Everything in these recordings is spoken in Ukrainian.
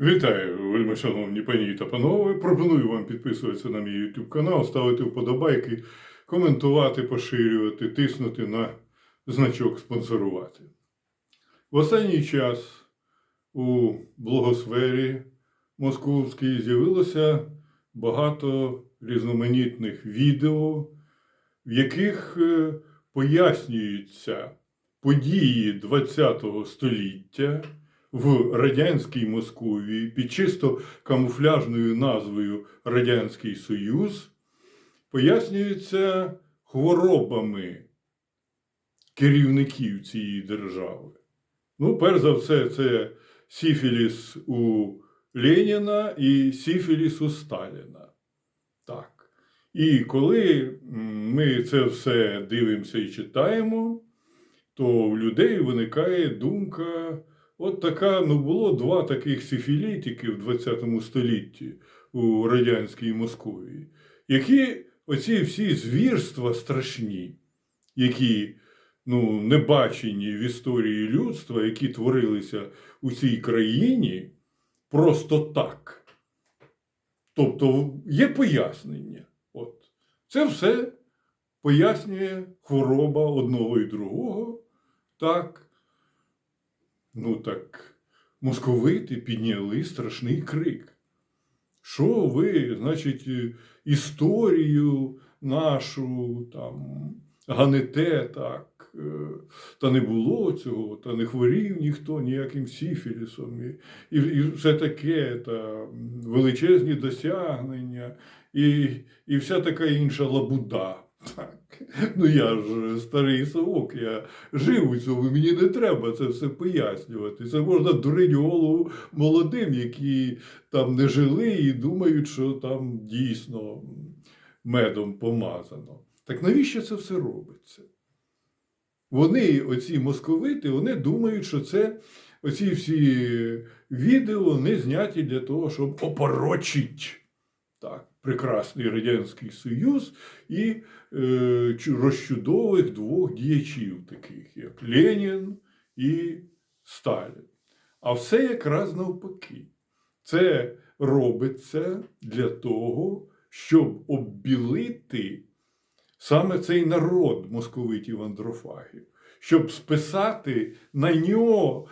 Вітаю, вельми шановні пані та панове. Пропоную вам підписуватися на мій YouTube канал, ставити вподобайки, коментувати, поширювати, тиснути на значок спонсорувати. В останній час у блогосфері московській з'явилося багато різноманітних відео, в яких е, пояснюються події ХХ століття в радянській Московії під чисто камуфляжною назвою Радянський Союз пояснюються хворобами керівників цієї держави. Ну, перш за все, це Сіфіліс у Леніна і Сіфіліс у Сталіна. Так. І коли ми це все дивимося і читаємо, то в людей виникає думка. От така, ну було два таких сифілітики в 20 столітті у радянській Московії, які оці всі звірства страшні, які ну, не бачені в історії людства, які творилися у цій країні просто так. Тобто є пояснення. От. Це все пояснює хвороба одного і другого. Так. Ну так, московити підняли страшний крик. Що ви, значить, е, історію нашу там ганете так, е, та не було цього, та не хворів ніхто ніяким сіфілісом, і, і все таке, та величезні досягнення, і, і вся така інша лабуда. Так. Ну я ж старий совок, я жив у цьому, мені не треба це все пояснювати. Це можна дурить голову молодим, які там не жили і думають, що там дійсно медом помазано. Так навіщо це все робиться? Вони, оці московити, вони думають, що це оці всі відео вони зняті для того, щоб опорочить так, прекрасний Радянський Союз і е, розчудових двох діячів, таких як Ленін і Сталін. А все якраз навпаки. Це робиться для того, щоб оббілити саме цей народ московитів андрофагів, щоб списати на нього,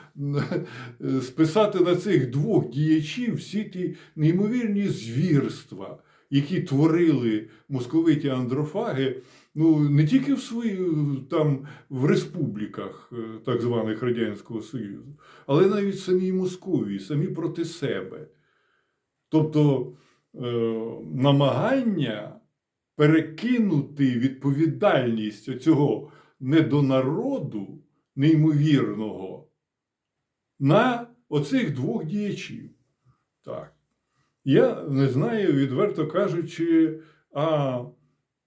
списати на цих двох діячів всі ті неймовірні звірства, які творили московиті андрофаги, ну не тільки в свої, там в республіках е, так званих Радянського Союзу, але навіть самій Московії, самі проти себе. Тобто е, намагання перекинути відповідальність цього недонароду неймовірного на оцих двох діячів. Так. Я не знаю, відверто кажучи, а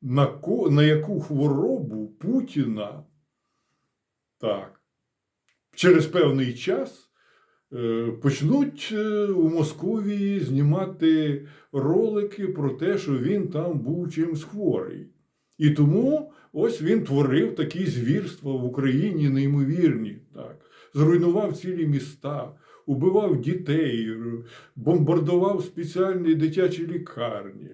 на, ко, на яку хворобу Путіна так, через певний час е, почнуть е, у Московії знімати ролики про те, що він там був чимсь хворий. І тому ось він творив такі звірства в Україні неймовірні. Так. Зруйнував цілі міста, убивав дітей, бомбардував спеціальні дитячі лікарні,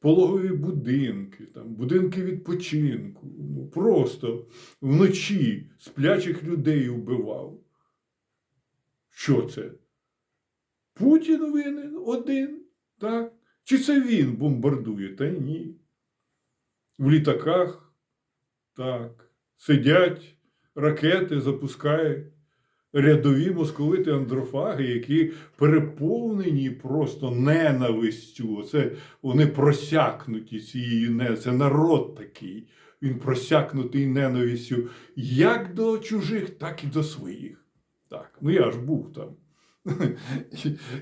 пологові будинки, там, будинки відпочинку. Ну, просто вночі сплячих людей убивав. Що це? Путін винен один, так? Чи це він бомбардує? Та ні. В літаках так, сидять, ракети запускають рядові московити андрофаги, які переповнені просто ненавистю. Це вони просякнуті цією не це народ такий. Він просякнутий ненавистю як до чужих, так і до своїх. Так, ну я ж був там.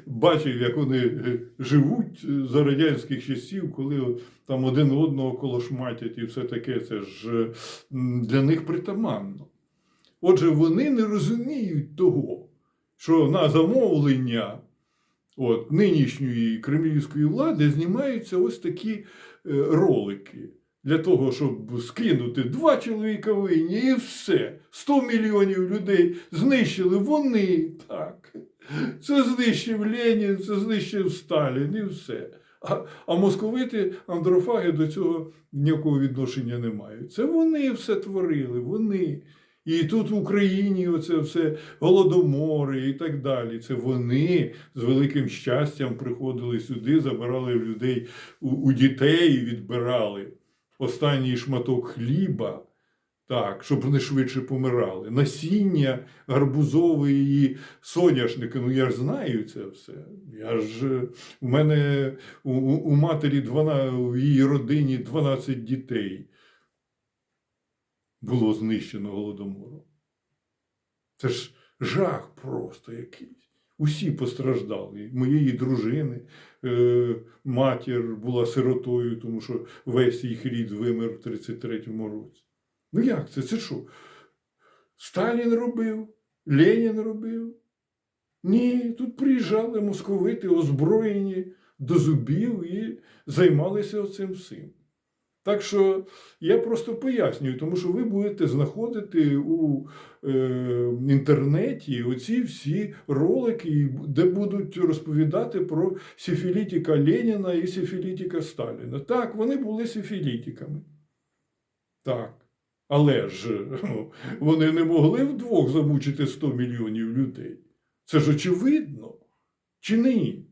Бачив, як вони е, живуть за радянських часів, коли там один одного колошматять і все таке, це ж е, для них притаманно. Отже, вони не розуміють того, що на замовлення от, нинішньої кремлівської влади знімаються ось такі е, ролики. Для того, щоб скинути два чоловіка винні і все. 100 мільйонів людей знищили вони так. Це знищив Ленін, це знищив Сталін і все. А, а московити, андрофаги до цього ніякого відношення не мають. Це вони все творили, вони. І тут в Україні оце все голодомори і так далі. Це вони з великим щастям приходили сюди, забирали людей у, у дітей, відбирали останній шматок хліба. Так, щоб вони швидше помирали. Насіння гарбузове і соняшники. Ну я ж знаю це все. Я ж е, у мене у, у у матері 12, в її родині 12 дітей було знищено голодомором. Це ж жах просто якийсь. Усі постраждали. Моєї дружини е, матір була сиротою, тому що весь їх рід вимер в 33-му році. Ну як це? Це що? Сталін робив, Ленін робив. Ні, тут приїжджали московити, озброєні до зубів і займалися оцим всім. Так що я просто пояснюю, тому що ви будете знаходити у е, інтернеті оці всі ролики, де будуть розповідати про сифілітика Леніна і сифілітика Сталіна. Так, вони були сифілітиками. Так. Але ж ну, вони не могли вдвох замучити 100 мільйонів людей. Це ж очевидно. Чи ні?